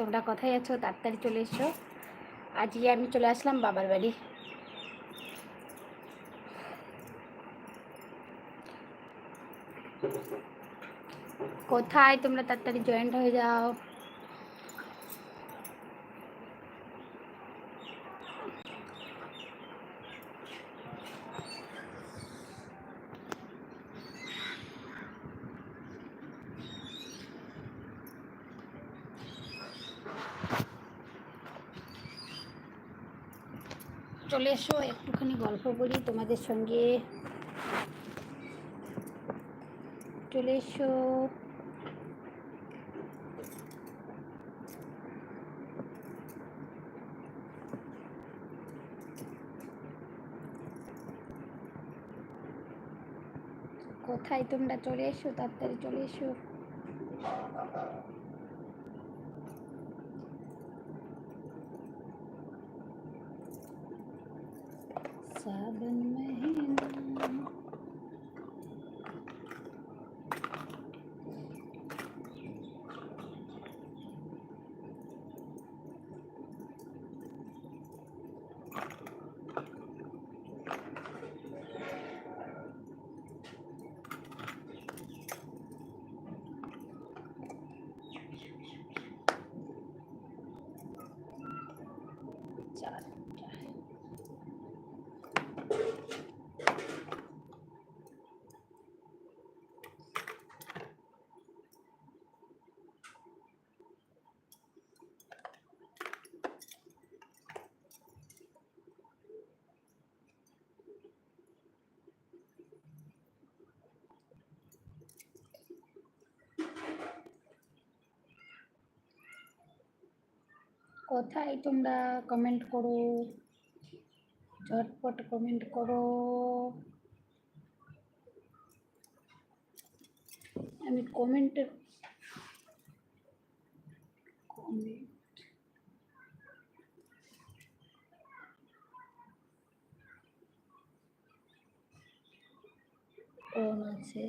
তোমরা কোথায় আছো, তাড়াতাড়ি চলে এসো। আজকে আমি চলে আসলাম বাবার বাড়ি। কোথায় তোমরা তাড়াতাড়ি জয়েন্ট হয়ে যাও চলে এসো একটুখানি গল্প করি তোমাদের সঙ্গে চলে এসো। কোথায় তোমরা চলে এসো তাড়াতাড়ি চলে এসো। কোথায় তোমরা কমেন্ট করো। ঝটপট কমেন্ট করো। আমি কমেন্টের কমেন্ট কোন আছে।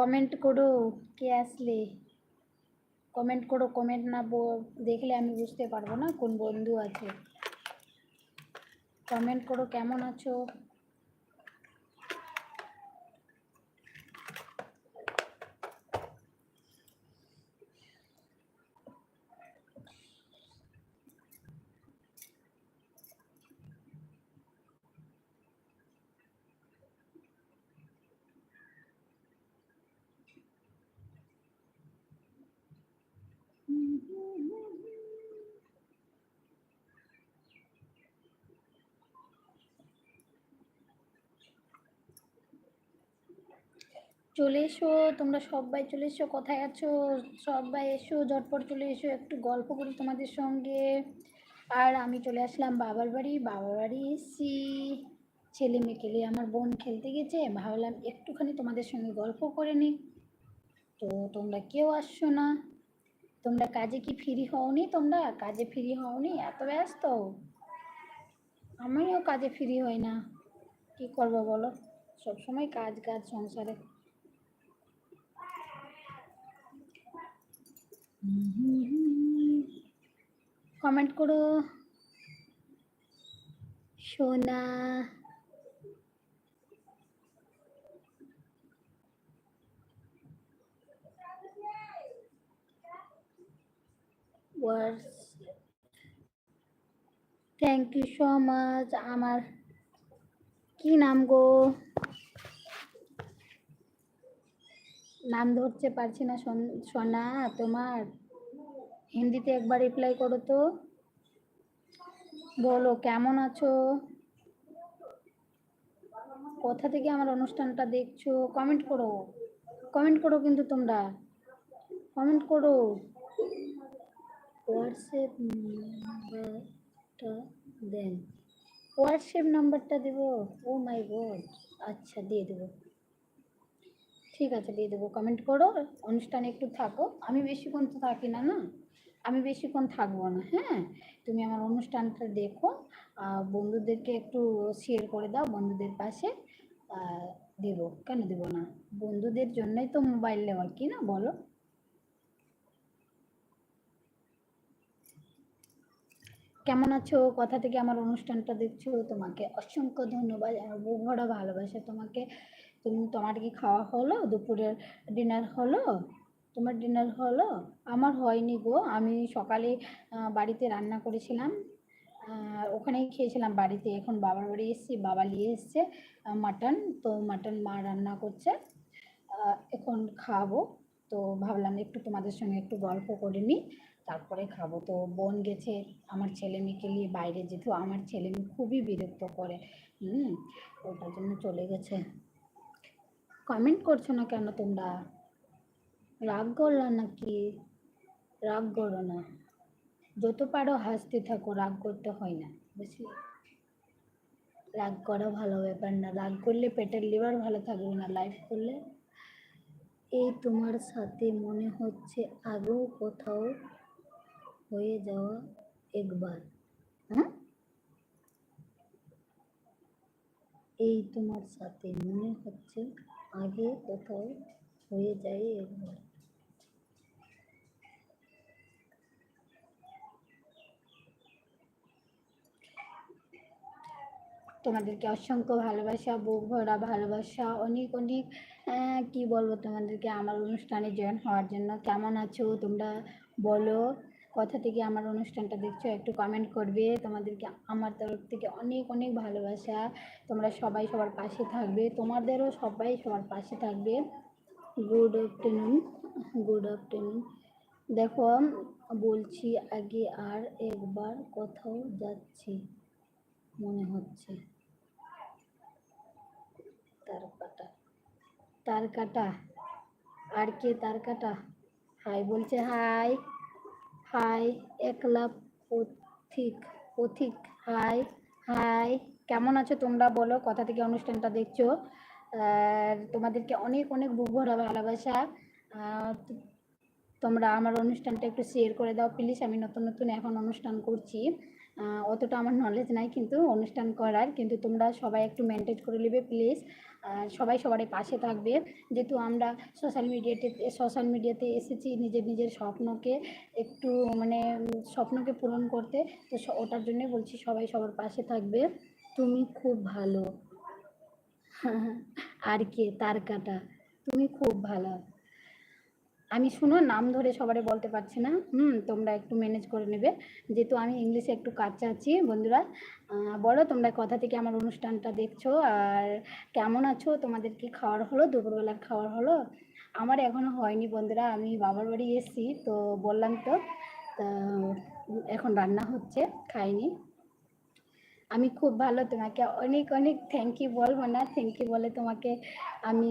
কমেন্ট করো, কে আসলে? কমেন্ট করো কমেন্ট না দেখলে আমি বুঝতে পারব না কোন বন্ধু আছে। কমেন্ট করো, কেমন আছো? চলে এসো, তোমরা সবাই চলে এসো, কোথায় আছো? সবাই এসো, ঝটপট চলে এসো, একটু গল্প করি তোমাদের সঙ্গে। আর আমি চলে আসলাম বাবার বাড়ি বাবার বাড়ি এসছি। ছেলে মেয়ে খেলে আমার বোন খেলতে গেছে ভাবলাম একটুখানি তোমাদের সঙ্গে গল্প করে নিই। তো তোমরা কেউ আসছো না। তোমরা কাজে কি ফ্রি হওনি তোমরা? কাজে ফ্রি হওনি? এত ব্যস্ত? আমিও কাজে ফ্রি হই না। কি করব বলো? সবসময় কাজ কাজ, সংসারে। কমেন্ট করো। সোনা ওয়ার্স থ্যাংক ইউ সো মাচ আমার কি নাম গো? নাম ধরতে পারছি না সোনা তোমার। হিন্দিতে একবার রিপ্লাই করো তো। বলো, কেমন আছো? কোথা থেকে আমার অনুষ্ঠানটা দেখছ? কমেন্ট করো। কমেন্ট করো কিন্তু তোমরা। কমেন্ট করো। হোয়াটসঅ্যাপ নাম্বারটা দেন। হোয়াটসঅ্যাপ নাম্বারটা দেবো? ও মাই গড আচ্ছা দিয়ে দেবো। ঠিক আছে, দিয়ে দেবো। কমেন্ট করো, অনুষ্ঠানে একটু থাকো। আমি বেশিক্ষণ তো থাকি না না? আমি বেশিক্ষণ থাকব না হ্যাঁ? তুমি আমার অনুষ্ঠানটা দেখো বন্ধুদেরকে একটু শেয়ার করে দাও, বন্ধুদের পাশে দেবো। কেন দেবো না? বন্ধুদের জন্যই তো মোবাইল নেওয়া, কি না বলো? কেমন আছো? কথা থেকে আমার অনুষ্ঠানটা দেখছ? তোমাকে অসংখ্য ধন্যবাদ আমার বুক ভালোবাসা। তোমাকে তুমি তোমার কি খাওয়া হলো? দুপুরের ডিনার হলো? তোমার ডিনার হলো? আমার হয়নি গো। আমি সকালে বাড়িতে রান্না করেছিলাম। ওখানেই খেয়েছিলাম বাড়িতে। এখন বাবার বাড়ি এসেছি। বাবা নিয়ে এসছে মাটন। তো মাটন মা রান্না করছে। এখন খাব। তো ভাবলাম একটু তোমাদের সঙ্গে একটু গল্প করে নিই। তারপরে খাব। তো বোন গেছে আমার ছেলে মেয়েকে নিয়ে বাইরে যেতে আমার ছেলে মেয়ে খুবই বিরক্ত করে, হুম, ওটার জন্য চলে গেছে। কমেন্ট করছ না কেন তোমরা? রাগ করল নাকি? রাগ করো না। যত পারো হাসতে থাকো, রাগ করতে হয় না, বুঝলি? রাগ করা ভালো ব্যাপার না, রাগ করলে পেটের লিভার ভালো থাকবে না লাইফ করলে। এই তোমার সাথে মনে হচ্ছে আগেও কোথাও হয়ে যাওয়া একবার। হ্যাঁ এই তোমার সাথে মনে হচ্ছে আগে কোথাও হয়ে যায় একবার। তোমাদেরকে অসংখ্য ভালোবাসা বুক ভরা ভালোবাসা অনেক অনেক আহ, কি বলব তোমাদেরকে? আমার অনুষ্ঠানে জয়েন হওয়ার জন্য কেমন আছো তোমরা বলো। কথা থেকে আমার অনুষ্ঠানটা দেখছ, একটু কমেন্ট করবে। তোমাদেরকে আমার তরফ থেকে অনেক অনেক ভালোবাসা। তোমরা সবাই সবার পাশে থাকবে। তোমাদেরও সবাই সবার পাশে থাকবে। গুড আফটারনুন গুড আফটারনুন দেখো, বলছি আগে আর একবার কোথাও যাচ্ছি, মনে হচ্ছে। তার কাটা। তার কাটা। আর কে তার কাটা? হাই বলছে হাই হাই, একলা পথিক পথিক, হাই হাই। কেমন আছো তোমরা বলো? কথা থেকে অনুষ্ঠানটা দেখছ। তোমাদেরকে অনেক অনেক বুক ভরা ভালোবাসা। তোমরা আমার অনুষ্ঠানটা একটু শেয়ার করে দাও। প্লিজ আমি নতুন নতুন এখন অনুষ্ঠান করছি। অতটা আমার নলেজ নাই, কিন্তু অনুষ্ঠান করার। কিন্তু তোমরা সবাই একটু মেনটেন করে নেবে প্লিজ সবাই সবারই পাশে থাকবে। যেহেতু আমরা সোশ্যাল মিডিয়াতে সোশ্যাল মিডিয়াতে এসেছি নিজের নিজের স্বপ্নকে একটু মানে স্বপ্নকে পূরণ করতে, তো ওটার জন্যে বলছি সবাই সবার পাশে থাকবে। তুমি খুব ভালো। আর কে? তার কাটা। তুমি খুব ভালো। আমি শুনো, নাম ধরে সবারে বলতে পারছি না। হুম, তোমরা একটু ম্যানেজ করে নেবে। যেহেতু আমি ইংলিশে একটু আছি, বন্ধুরা বলো তোমরা কথা থেকে আমার অনুষ্ঠানটা দেখছ? আর কেমন আছো? তোমাদের কি খাওয়ার হলো? দুপুরবেলার খাওয়ার হলো? আমার এখনও হয়নি বন্ধুরা, আমি বাবার বাড়ি এসেছি, তো বললাম তা এখন রান্না হচ্ছে, খাইনি। আমি খুব ভালো তোমাকে। অনেক অনেক থ্যাংক ইউ বলব না। থ্যাংক ইউ বলে তোমাকে আমি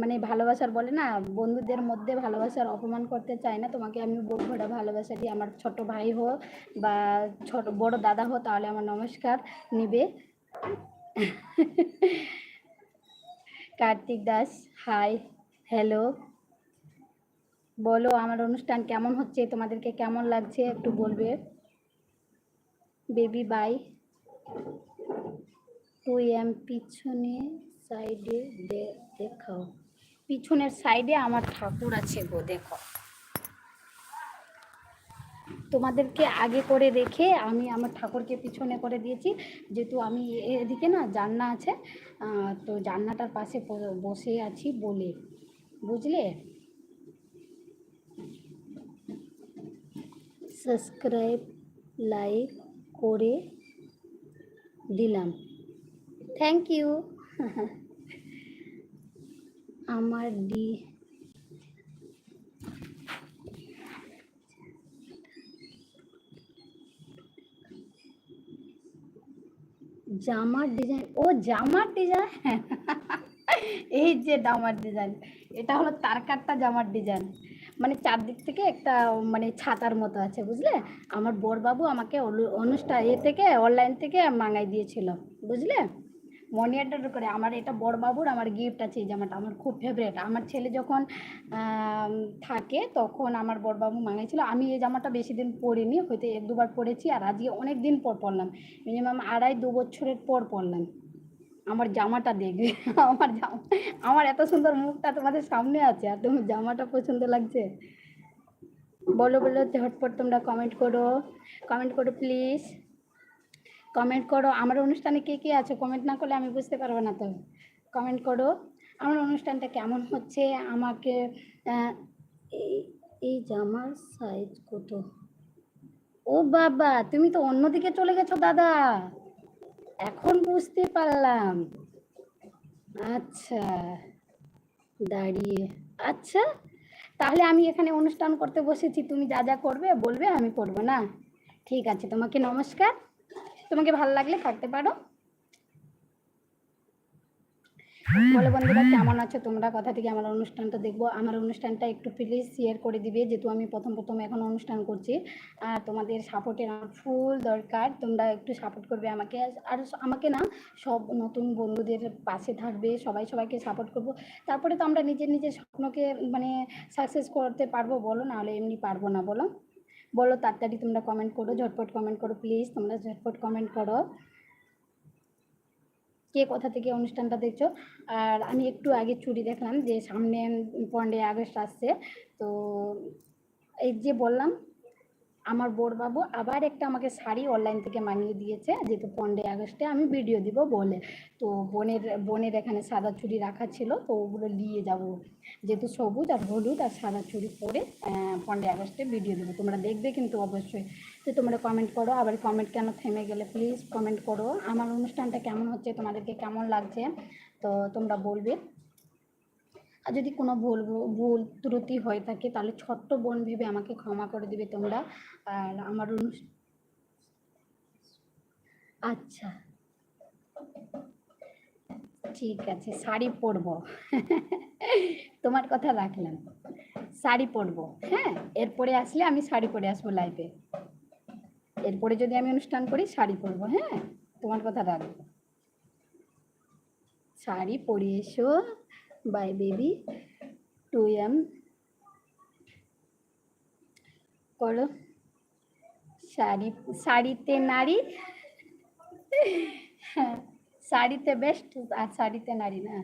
মানে ভালোবাসার বলে না, বন্ধুদের মধ্যে ভালোবাসার অপমান করতে চাই না। তোমাকে আমি বুক ভরা ভালোবাসা দিই আমার ছোট ভাই হো বা ছোট বড় দাদা হো তাহলে আমার নমস্কার নিবে। কার্তিক দাস হাই হ্যালো বলো, আমার অনুষ্ঠান কেমন হচ্ছে? তোমাদেরকে কেমন লাগছে? একটু বলবে। বেবি বাই তুই এম পিছনে সাইডে দেখাও। পিছনের সাইডে আমার ঠাকুর আছে গো, দেখো। তোমাদেরকে আগে করে রেখে আমি আমার ঠাকুরকে পিছনে করে দিয়েছি। যেহেতু আমি এদিকে না জান্না আছে তো জান্নাটার পাশে বসে আছি বলে। বুঝলে? সাবস্ক্রাইব, লাইক করে দিলাম। থ্যাংক ইউ আমার ডি জামার ডিজাইন ও জামার ডিজাইন এই যে জামার ডিজাইন এটা হলো তারকাট্টা জামার ডিজাইন মানে চারদিক থেকে একটা মানে ছাতার মতো আছে, বুঝলে? আমার বরবাবু আমাকে অনু- অনুষ্ঠান এ থেকে অনলাইন থেকে মাঙাই দিয়েছিল, বুঝলে? মনি অর্ডার করে আমার এটা বড়বাবুর আমার গিফট আছে এই জামাটা, আমার খুব ফেভারেট আমার ছেলে যখন থাকে তখন আমার বড়বাবু মাঙাইছিল। আমি এই জামাটা বেশি দিন পরিনি, হয়তো এক দুবার পরেছি আর আজকে অনেক দিন পর পরলাম। মিনিমাম আড়াই দু বছরের পর পরলাম। আমার জামাটা দেখবে। আমার জামা, আমার এত সুন্দর মুখটা তোমাদের সামনে আছে, আর তোমার জামাটা পছন্দ লাগছে? বলো বলো, ঝটপট তোমরা কমেন্ট করো। কমেন্ট করো প্লিজ কমেন্ট করো, আমার অনুষ্ঠানে কে কে আছে? কমেন্ট না করলে আমি বুঝতে পারব না তো। কমেন্ট করো, আমার অনুষ্ঠানটা কেমন হচ্ছে? আমাকে এই এই জামার সাইজ কত? ও বাবা, তুমি তো অন্যদিকে চলে গেছো, দাদা। এখন বুঝতে পারলাম। আচ্ছা দাঁড়িয়ে। আচ্ছা তাহলে আমি এখানে অনুষ্ঠান করতে বসেছি। তুমি যা যা করবে, বলবে, আমি করব, না? ঠিক আছে, তোমাকে নমস্কার। তোমাকে ভালো লাগলে থাকতে পারো। বলো বন্ধুরা, কেমন আছো? তোমরা কথা থেকে আমার অনুষ্ঠানটা দেখব? আমার অনুষ্ঠানটা একটু প্লিজ শেয়ার করে দিবে, যেহেতু আমি প্রথম প্রথম এখন অনুষ্ঠান করছি। আর তোমাদের সাপোর্টের আমার ফুল দরকার। তোমরা একটু সাপোর্ট করবে আমাকে। আর আমাকে না, সব নতুন বন্ধুদের পাশে থাকবে। সবাই সবাইকে সাপোর্ট করব। তারপরে তো আমরা নিজের নিজের স্বপ্নকে মানে সাকসেস করতে পারব বলো, নাহলে এমনি পারব না বলো। বলো তাড়াতাড়ি তোমরা কমেন্ট করো, ঝটপট কমেন্ট করো প্লিজ তোমরা ঝটপট কমেন্ট করো। কে কোথা থেকে অনুষ্ঠানটা দেখছ? আর আমি একটু আগে চুরি দেখলাম যে সামনে পনেরোই আগস্ট আসছে। তো এই যে বললাম, আমার বড়বাবু আবার একটা আমাকে শাড়ি অনলাইন থেকে মানিয়ে দিয়েছে, যেহেতু পনেরোই আগস্টে আমি ভিডিও দিব বলে। তো বোনের বোনের এখানে সাদা চুড়ি রাখা ছিল, তো ওগুলো নিয়ে যাব। যেহেতু সবুজ আর হলুদ আর সাদা চুড়ি পরে পনেরোই আগস্টে ভিডিও দেবো। তোমরা দেখবে কিন্তু অবশ্যই। তো তোমরা কমেন্ট করো, আবার কমেন্ট কেন থেমে গেলে? প্লিজ কমেন্ট করো। আমার অনুষ্ঠানটা কেমন হচ্ছে, তোমাদেরকে কেমন লাগছে, তো তোমরা বলবে। আর যদি কোনো ভুল ভুল ত্রুটি হয়ে থাকে, তাহলে ছোট্ট বোন ভেবে আমাকে ক্ষমা করে দিবে তোমরা। আর আমার আচ্ছা। ঠিক আছে, শাড়ি পরব। তোমার কথা রাখলাম। শাড়ি পরব হ্যাঁ? এরপরে আসলে আমি শাড়ি পরে আসব লাইভে এরপরে যদি আমি অনুষ্ঠান করি, শাড়ি পরবো হ্যাঁ? তোমার কথা রাখব। শাড়ি পরে এসো। বাই বেবি টু এম করো। শাড়ি, শাড়িতে নারী। হ্যাঁ শাড়িতে বেস্ট আর শাড়িতে নারী না।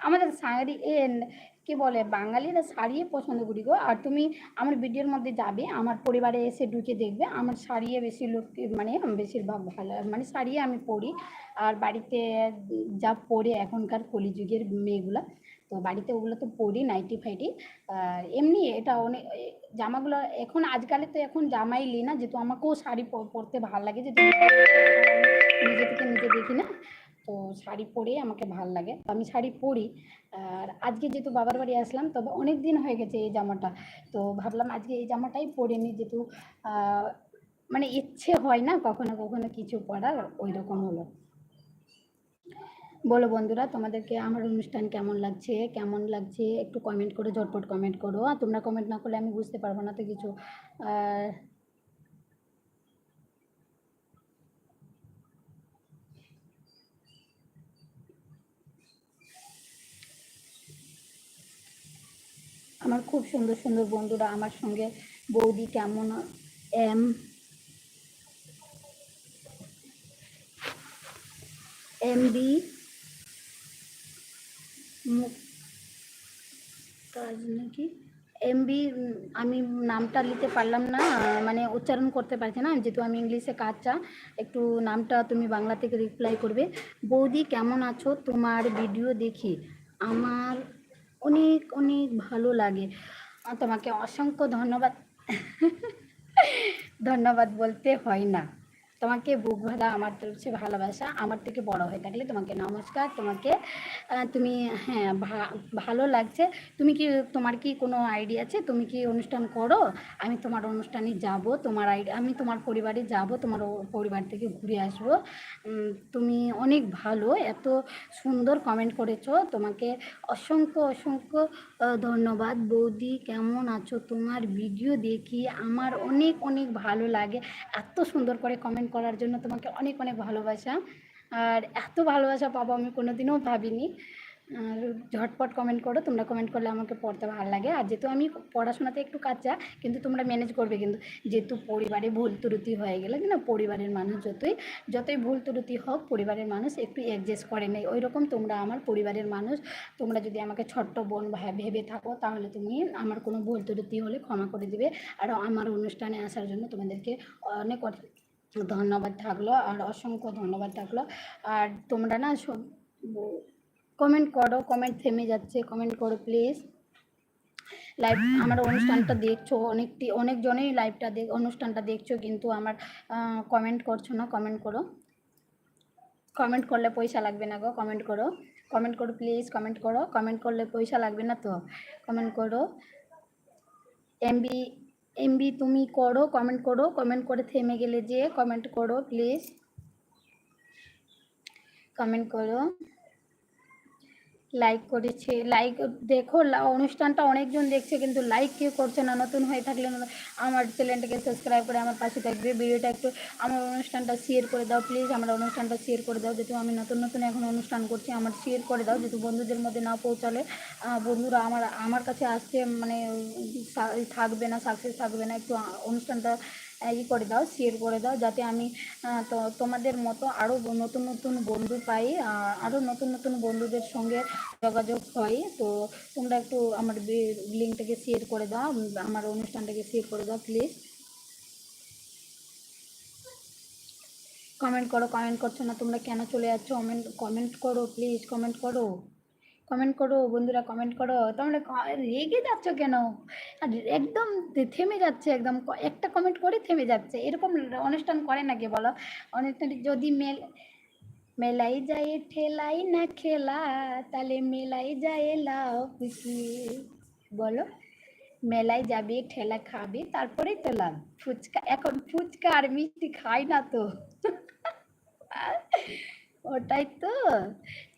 আমাদের শাড়ি কি বলে, বাঙালিরা শাড়ি পছন্দ করি গো। আর তুমি আমার ভিডিওর মধ্যে যাবে, আমার পরিবারে এসে ঢুকে দেখবে, আমার শাড়িয়ে বেশি লোক মানে বেশিরভাগ ভালো মানে শাড়ি আমি পরি। আর বাড়িতে যা পরে এখনকার কলিযুগের মেয়েগুলা, তো বাড়িতে ওগুলো তো পরি, নাইটি ফাইটি। আর এমনি এটা অনেক জামাগুলো এখন, আজকালে তো এখন জামাই লি না, যেহেতু আমাকেও শাড়ি পরতে ভালো লাগে, যেহেতু নিজে থেকে নিজে দেখি না। তো শাড়ি পরেই আমাকে ভালো লাগে। আমি শাড়ি পরি। আর আজকে যেহেতু বাবার বাড়ি আসলাম, তবে অনেক দিন হয়ে গেছে এই জামাটা। তো ভাবলাম আজকে এই জামাটাই পরে নিই, যেহেতু মানে ইচ্ছে হয় না কখনো কখনো কিছু পরার ওই রকম হলো। বলো বন্ধুরা, তোমাদেরকে আমার অনুষ্ঠান কেমন লাগছে? কেমন লাগছে? একটু কমেন্ট করে, ঝটপট কমেন্ট করো। আর তোমরা কমেন্ট না করলে আমি বুঝতে পারব না তো কিছু। আর আমার খুব সুন্দর সুন্দর বন্ধুরা আমার সঙ্গে বৌদি কেমন এম এমডি কাজ নাকি? এমবি আমি নামটা নিতে পারলাম না মানে উচ্চারণ করতে পারছি না, যেহেতু আমি ইংলিশে কাজটা একটু নামটা তুমি বাংলা থেকে রিপ্লাই করবে। বৌদি, কেমন আছো? তোমার ভিডিও দেখি। আমার অনেক অনেক ভালো লাগে। তোমাকে অসংখ্য ধন্যবাদ। ধন্যবাদ বলতে হয় না। তোমাকে বুক ভাদা আমার হচ্ছে ভালোবাসা, আমার থেকে বড় হয়ে থাকলে তোমাকে নমস্কার, তোমাকে তুমি হ্যাঁ ভালো লাগছে। তুমি কি, তোমার কি কোনো আইডিয়া আছে? তুমি কি অনুষ্ঠান করো? আমি তোমার অনুষ্ঠানে যাব, তোমার আইডিয়া আমি তোমার পরিবারে যাব, তোমার পরিবার থেকে ঘুরে আসব। তুমি অনেক ভালো, এত সুন্দর কমেন্ট করেছ। তোমাকে অসংখ্য অসংখ্য ধন্যবাদ। বৌদি, কেমন আছো? তোমার ভিডিও দেখি আমার অনেক অনেক ভালো লাগে। এত সুন্দর করে কমেন্ট করার জন্য তোমাকে অনেক অনেক ভালোবাসা। আর এত ভালোবাসা পাবো আমি কোনোদিনও ভাবিনি। আর ঝটপট কমেন্ট করো, তোমরা কমেন্ট করলে আমাকে পড়তে ভালো লাগে। আর যেহেতু আমি পড়াশোনাতে একটু কাঁচা, কিন্তু তোমরা ম্যানেজ করবে কিন্তু। যেহেতু পরিবারে ভুল ত্রুটি হয়ে গেলে না? পরিবারের মানুষ যতই যতই ভুল ত্রুটি হোক, পরিবারের মানুষ একটু অ্যাডজাস্ট করে নেই ওই রকম তোমরা আমার পরিবারের মানুষ, তোমরা যদি আমাকে ছোট্ট বোন ভেবে থাকো, তাহলে তুমি আমার কোনো ভুল ত্রুটি হলে ক্ষমা করে দিবে। আর আমার অনুষ্ঠানে আসার জন্য তোমাদেরকে অনেক ধন্যবাদ থাকল, আর অসংখ্য ধন্যবাদ থাকল। আর তোমরা না সব কমেন্ট করো কমেন্ট থেমে যাচ্ছে কমেন্ট করো প্লিজ লাইভ আমার অনুষ্ঠানটা দেখছ, অনেকটি, অনেকজনেই লাইভটা দেখ অনুষ্ঠানটা দেখছ, কিন্তু আমার কমেন্ট করছ না কমেন্ট করো। কমেন্ট করলে পয়সা লাগবে না গো কমেন্ট করো। কমেন্ট করো প্লিজ কমেন্ট করো। কমেন্ট করলে পয়সা লাগবে না তো? কমেন্ট করো। এমবি এমবি তুমি করো কমেন্ট করো কমেন্ট করে থেমে গেলে যে কমেন্ট করো প্লিজ কমেন্ট করো। লাইক করেছে লাইক দেখো অনুষ্ঠানটা অনেকজন দেখছে, কিন্তু লাইক কেউ করছে না, নতুন হয়ে থাকলে আমার চ্যানেলটাকে সাবস্ক্রাইব করে আমার পাশে থাকবে ভিডিওটা একটু আমার অনুষ্ঠানটা শেয়ার করে দাও প্লিজ আমার অনুষ্ঠানটা শেয়ার করে দাও, যেহেতু আমি নতুন নতুন এখন অনুষ্ঠান করছি, আমার শেয়ার করে দাও, যেহেতু বন্ধুদের মধ্যে না পৌঁছালে বন্ধুরা আমার আমার কাছে আসতে মানে থাকবে না সাকসেস থাকবে না, একটু অনুষ্ঠানটা ই করে দাও শেয়ার করে দাও, যাতে আমি তো তোমাদের মতো আরও নতুন নতুন বন্ধু পাই আরও নতুন নতুন বন্ধুদের সঙ্গে যোগাযোগ হয়। তো তোমরা একটু আমার লিঙ্কটাকে শেয়ার করে দাও আমার অনুষ্ঠানটাকে শেয়ার করে দাও প্লিজ কমেন্ট করো কমেন্ট করছ না, তোমরা কেন চলে যাচ্ছ? কমেন্ট কমেন্ট করো প্লিজ কমেন্ট করো। কমেন্ট করো, বন্ধুরা কমেন্ট করো। তোমরা রেগে যাচ্ছ কেন? একদম থেমে যাচ্ছে একদম। একটা কমেন্ট করে থেমে যাচ্ছে। এরকম অনুষ্ঠান করে নাকি বলো? অনুষ্ঠান যদি মেল, মেলাই যায়, ঠেলাই না খেলা তাহলে মেলাই যায় লাভ কি বলো? মেলায় যাবে, ঠেলা খাবে তারপরেই তো লাভ ফুচকা, এখন ফুচকা আর মিষ্টি খাই না তো। ওটাই তো।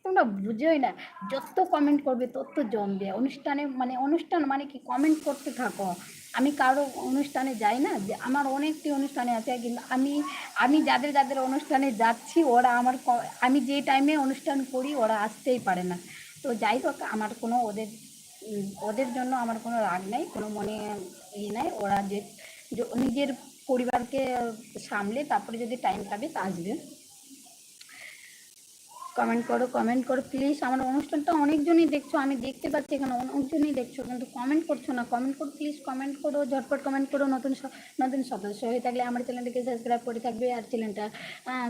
তোমরা বুঝোই না। যত কমেন্ট করবে তত জমবে। অনুষ্ঠানে মানে অনুষ্ঠান মানে কি? কমেন্ট করতে থাকো। আমি কারও অনুষ্ঠানে যাই না যে আমার অনেকটি অনুষ্ঠানে আছে কিন্তু আমি আমি যাদের যাদের অনুষ্ঠানে যাচ্ছি ওরা আমার আমি যে টাইমে অনুষ্ঠান করি ওরা আসতেই পারে না। তো যাই হোক, আমার কোনো ওদের ওদের জন্য আমার কোনো রাগ নাই, কোনো মনে ইয়ে নাই। ওরা যে, নিজের পরিবারকে সামলে তারপরে যদি টাইম পাবে, তা আসবে। কমেন্ট করো কমেন্ট করো প্লিজ আমার অনুষ্ঠানটা অনেকজনই দেখছ, আমি দেখতে পাচ্ছি এখানে অনেকজনই দেখছ, কিন্তু কমেন্ট করছ না কমেন্ট করো প্লিজ কমেন্ট করো, ঝটপট কমেন্ট করো, নতুন নতুন সদস্য হয়ে থাকলে আমার চ্যানেলটাকে সাবস্ক্রাইব করে থাকবে আর চ্যানেলটা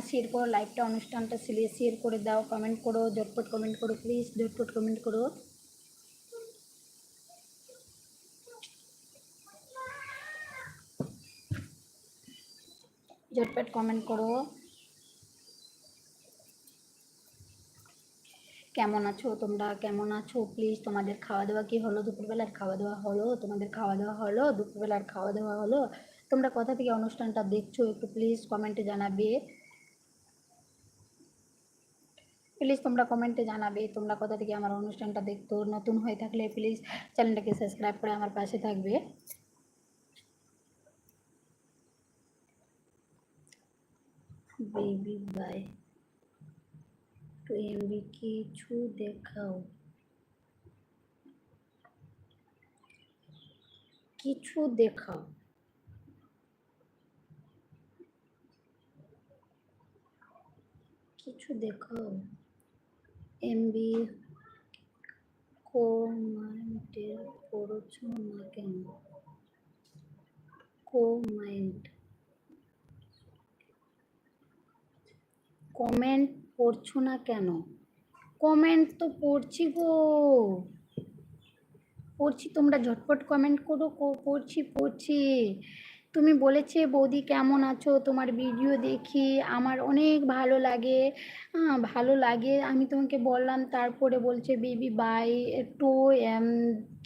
শেয়ার করো লাইভটা অনুষ্ঠানটা শেয়ার করে দাও কমেন্ট করো, ঝটপট কমেন্ট করো প্লিজ ঝটপট কমেন্ট করো। ঝটপট কমেন্ট করো। কেমন আছো তোমরা? কেমন আছো? প্লিজ তোমাদের খাওয়া দাওয়া কি হলো? দুপুরবেলার খাওয়া দাওয়া হলো? তোমাদের খাওয়া দাওয়া হলো? দুপুরবেলার খাওয়া দাওয়া হলো? তোমরা কোথা থেকে অনুষ্ঠানটা দেখছ? একটু প্লিজ কমেন্টে জানাবে। প্লিজ তোমরা কমেন্টে জানাবে তোমরা কোথা থেকে আমার অনুষ্ঠানটা দেখতো নতুন হয়ে থাকলে প্লিজ চ্যানেলটাকে সাবস্ক্রাইব করে আমার পাশে থাকবে। বেবি বাই এমবি কিছু দেখাও। কিছু দেখাও। কিছু দেখাও। এমবি কমেন্টের পড়ছো না কেন? কমেন্ট কমেন্ট পড়ছো না কেন? কমেন্ট তো পড়ছি গো। পড়ছি, তোমরা ঝটপট কমেন্ট করো পড়ছি পড়ছি। তুমি বলেছে, বৌদি, কেমন আছো? তোমার ভিডিও দেখি, আমার অনেক ভালো লাগে। ভালো লাগে, আমি তোমাকে বললাম, তারপরে বলছে, বেবি বাই একটু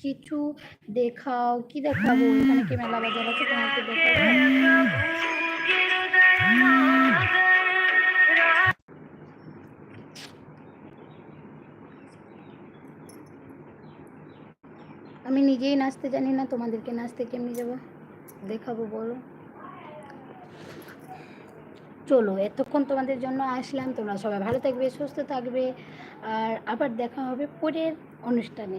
কিছু দেখাও। কি দেখাবো? এখানে কি মেলা বাজার আছে, তোমাকে দেখাবো। নিজেই নাচতে জানি না, তোমাদেরকে নাচতে কেমনি যাব? দেখাবো, বলো। চলো, এতক্ষণ তোমাদের জন্য আসলাম। তোমরা সবাই ভালো থাকবে, সুস্থ থাকবে। আর আবার দেখা হবে পরের অনুষ্ঠানে।